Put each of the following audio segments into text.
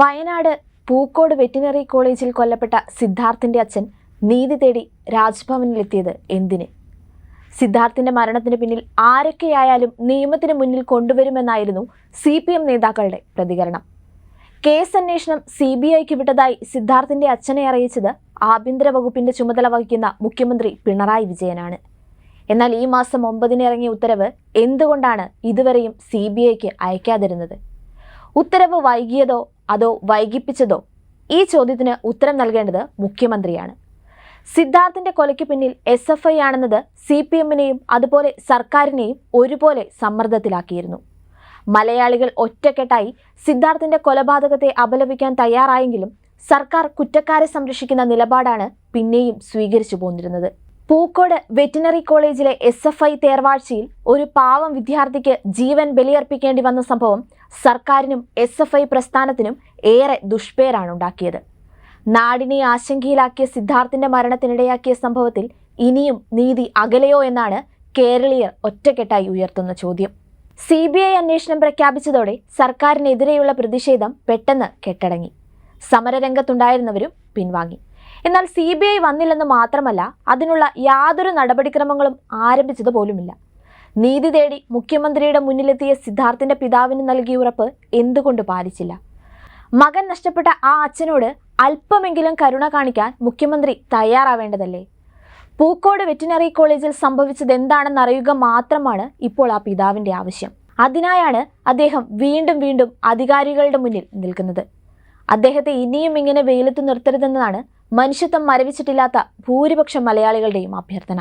Wayanad Pookode veterinary കോളേജിൽ കൊല്ലപ്പെട്ട സിദ്ധാർത്ഥിന്റെ അച്ഛൻ നീതി തേടി രാജ്ഭവനിലെത്തിയത് എന്തിന്? സിദ്ധാർത്ഥിന്റെ മരണത്തിന് പിന്നിൽ ആരൊക്കെയായാലും നിയമത്തിന് മുന്നിൽ കൊണ്ടുവരുമെന്നായിരുന്നു സി പി എം നേതാക്കളുടെ പ്രതികരണം. കേസ് അന്വേഷണം സി ബി ഐക്ക് വിട്ടതായി സിദ്ധാർത്ഥിന്റെ അച്ഛനെ അറിയിച്ചത് ആഭ്യന്തര വകുപ്പിന്റെ ചുമതല വഹിക്കുന്ന മുഖ്യമന്ത്രി പിണറായി വിജയനാണ്. എന്നാൽ ഈ മാസം ഒമ്പതിന് ഇറങ്ങിയ ഉത്തരവ് എന്തുകൊണ്ടാണ് ഇതുവരെയും സി ബി ഐക്ക് അയക്കാതിരുന്നത്? ഉത്തരവ് വൈകിയതോ അതോ വൈകിപ്പിച്ചതോ ഈ ചോദ്യത്തിന് ഉത്തരം നൽകേണ്ടത് മുഖ്യമന്ത്രിയാണ്. സിദ്ധാർത്ഥിന്റെ കൊലയ്ക്ക് പിന്നിൽ എസ് എഫ് ഐ ആണെന്നത് സി പി എമ്മിനെയും അതുപോലെ സർക്കാരിനെയും ഒരുപോലെ സമ്മർദ്ദത്തിലാക്കിയിരുന്നു. മലയാളികൾ ഒറ്റക്കെട്ടായി സിദ്ധാർത്ഥിന്റെ കൊലപാതകത്തെ അപലപിക്കാൻ തയ്യാറായെങ്കിലും സർക്കാർ കുറ്റക്കാരെ സംരക്ഷിക്കുന്ന നിലപാടാണ് പിന്നെയും സ്വീകരിച്ചു പോന്നിരുന്നത്. പൂക്കോട് വെറ്റിനറി കോളേജിലെ എസ് എഫ് ഐ തേർവാഴ്ചയിൽ ഒരു പാവം വിദ്യാർത്ഥിക്ക് ജീവൻ ബലിയർപ്പിക്കേണ്ടി വന്ന സംഭവം സർക്കാരിനും എസ് എഫ് ഐ പ്രസ്ഥാനത്തിനും ഏറെ ദുഷ്പേരാണ് ഉണ്ടാക്കിയത്. നാടിനെ ആശങ്കയിലാക്കിയ സിദ്ധാർത്ഥിന്റെ മരണത്തിനിടയാക്കിയ സംഭവത്തിൽ ഇനിയും നീതി അകലെയോ എന്നാണ് കേരളീയർ ഒറ്റക്കെട്ടായി ഉയർത്തുന്ന ചോദ്യം. സി ബി ഐ അന്വേഷണം പ്രഖ്യാപിച്ചതോടെ സർക്കാരിനെതിരെയുള്ള പ്രതിഷേധം പെട്ടെന്ന് കെട്ടടങ്ങി. സമരരംഗത്തുണ്ടായിരുന്നവരും പിൻവാങ്ങി. എന്നാൽ സി ബി ഐ വന്നില്ലെന്ന് മാത്രമല്ല അതിനുള്ള യാതൊരു നടപടിക്രമങ്ങളും ആരംഭിച്ചത് പോലുമില്ല. നീതി തേടി മുഖ്യമന്ത്രിയുടെ മുന്നിലെത്തിയ സിദ്ധാർത്ഥിന്റെ പിതാവിന് നൽകിയ ഉറപ്പ് എന്തുകൊണ്ട് പാലിച്ചില്ല? മകൻ നഷ്ടപ്പെട്ട ആ അച്ഛനോട് അല്പമെങ്കിലും കരുണ കാണിക്കാൻ മുഖ്യമന്ത്രി തയ്യാറാവേണ്ടതല്ലേ? പൂക്കോട് വെറ്റിനറി കോളേജിൽ സംഭവിച്ചത് എന്താണെന്ന് അറിയുക മാത്രമാണ് ഇപ്പോൾ ആ പിതാവിന്റെ ആവശ്യം. അതിനായാണ് അദ്ദേഹം വീണ്ടും വീണ്ടും അധികാരികളുടെ മുന്നിൽ നിൽക്കുന്നത്. അദ്ദേഹത്തെ ഇനിയും ഇങ്ങനെ വെയിലത്ത് നിർത്തരുതെന്നതാണ് മനുഷ്യത്വം മരവിച്ചിട്ടില്ലാത്ത ഭൂരിപക്ഷം മലയാളികളുടെയും അഭ്യർത്ഥന.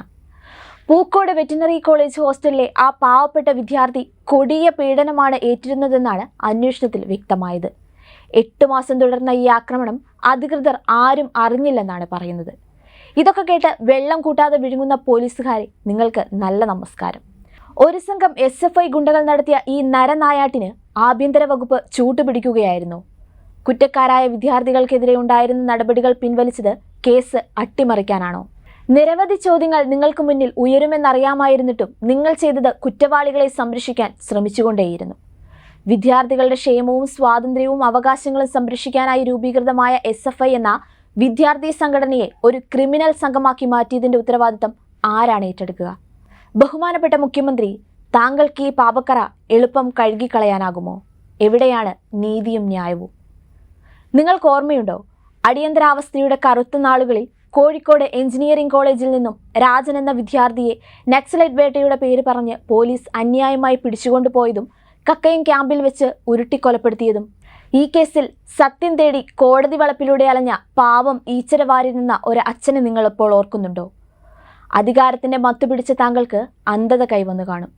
പൂക്കോട് വെറ്റിനറി കോളേജ് ഹോസ്റ്റലിലെ ആ പാവപ്പെട്ട വിദ്യാർത്ഥി കൊടിയ പീഡനമാണ് ഏറ്റിരുന്നതെന്നാണ് അന്വേഷണത്തിൽ വ്യക്തമായത്. എട്ട് മാസം തുടർന്ന ഈ ആക്രമണം അധികൃതർ ആരും അറിഞ്ഞില്ലെന്നാണ് പറയുന്നത്. ഇതൊക്കെ കേട്ട് വെള്ളം കൂട്ടാതെ വിഴുങ്ങുന്ന പോലീസുകാരെ നിങ്ങൾക്ക് നല്ല നമസ്കാരം. ഒരു സംഘം എസ് എഫ് ഐ ഗുണ്ടകൾ നടത്തിയ ഈ നരനായാട്ടിന് ആഭ്യന്തര വകുപ്പ് ചൂട്ടുപിടിക്കുകയായിരുന്നു. കുറ്റക്കാരായ വിദ്യാർത്ഥികൾക്കെതിരെ ഉണ്ടായിരുന്ന നടപടികൾ പിൻവലിച്ചത് കേസ് അട്ടിമറിക്കാനാണോ? നിരവധി ചോദ്യങ്ങൾ നിങ്ങൾക്ക് മുന്നിൽ ഉയരുമെന്നറിയാമായിരുന്നിട്ടും നിങ്ങൾ ചെയ്തത് കുറ്റവാളികളെ സംരക്ഷിക്കാൻ ശ്രമിച്ചുകൊണ്ടേയിരുന്നു. വിദ്യാർത്ഥികളുടെ ക്ഷേമവും സ്വാതന്ത്ര്യവും അവകാശങ്ങളും സംരക്ഷിക്കാനായി രൂപീകൃതമായ എസ് എഫ് ഐ എന്ന വിദ്യാർത്ഥി സംഘടനയെ ഒരു ക്രിമിനൽ സംഘമാക്കി മാറ്റിയതിന്റെ ഉത്തരവാദിത്തം ആരാണ് ഏറ്റെടുക്കുക? ബഹുമാനപ്പെട്ട മുഖ്യമന്ത്രി താങ്കൾക്ക് ഈ പാപക്കറ എളുപ്പം കഴുകിക്കളയാനാകുമോ? എവിടെയാണ് നീതിയും ന്യായവും? നിങ്ങൾക്ക് ഓർമ്മയുണ്ടോ? അടിയന്തരാവസ്ഥയുടെ കറുത്ത നാളുകളിൽ കോഴിക്കോട് എഞ്ചിനീയറിംഗ് കോളേജിൽ നിന്നും രാജൻ എന്ന വിദ്യാർത്ഥിയെ നക്സലൈറ്റ് വേട്ടയുടെ പേര് പറഞ്ഞ് പോലീസ് അന്യായമായി പിടിച്ചുകൊണ്ടുപോയതും കക്കയം ക്യാമ്പിൽ വെച്ച് ഉരുട്ടിക്കൊലപ്പെടുത്തിയതും. ഈ കേസിൽ സത്യം തേടി കോടതി വളപ്പിലൂടെ അലഞ്ഞ പാവം ഈച്ചരവാരി നിന്ന ഒരു അച്ഛനെ നിങ്ങൾ ഇപ്പോൾ ഓർക്കുന്നുണ്ടോ? അധികാരത്തിന്റെ മത്തുപിടിച്ച താങ്കൾക്ക് അന്ധത കൈവന്നു കാണും.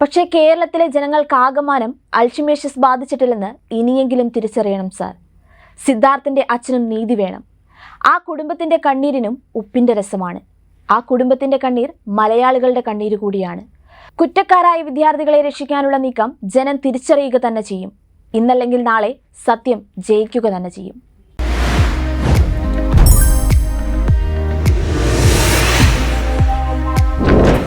പക്ഷേ കേരളത്തിലെ ജനങ്ങൾക്കാകമാനം അൾഷിമേഷ്യസ് ബാധിച്ചിട്ടില്ലെന്ന് ഇനിയെങ്കിലും തിരിച്ചറിയണം സാർ. സിദ്ധാർത്ഥിന്റെ അച്ഛനും നീതി വേണം. ആ കുടുംബത്തിന്റെ കണ്ണീരിനും ഉപ്പിന്റെ രസമാണ്. ആ കുടുംബത്തിന്റെ കണ്ണീർ മലയാളികളുടെ കണ്ണീര് കൂടിയാണ്. കുറ്റക്കാരായ വിദ്യാർത്ഥികളെ രക്ഷിക്കാനുള്ള നീക്കം ജനം തിരിച്ചറിയുക തന്നെ ചെയ്യും. ഇന്നല്ലെങ്കിൽ നാളെ സത്യം ജയിക്കുക തന്നെ ചെയ്യും.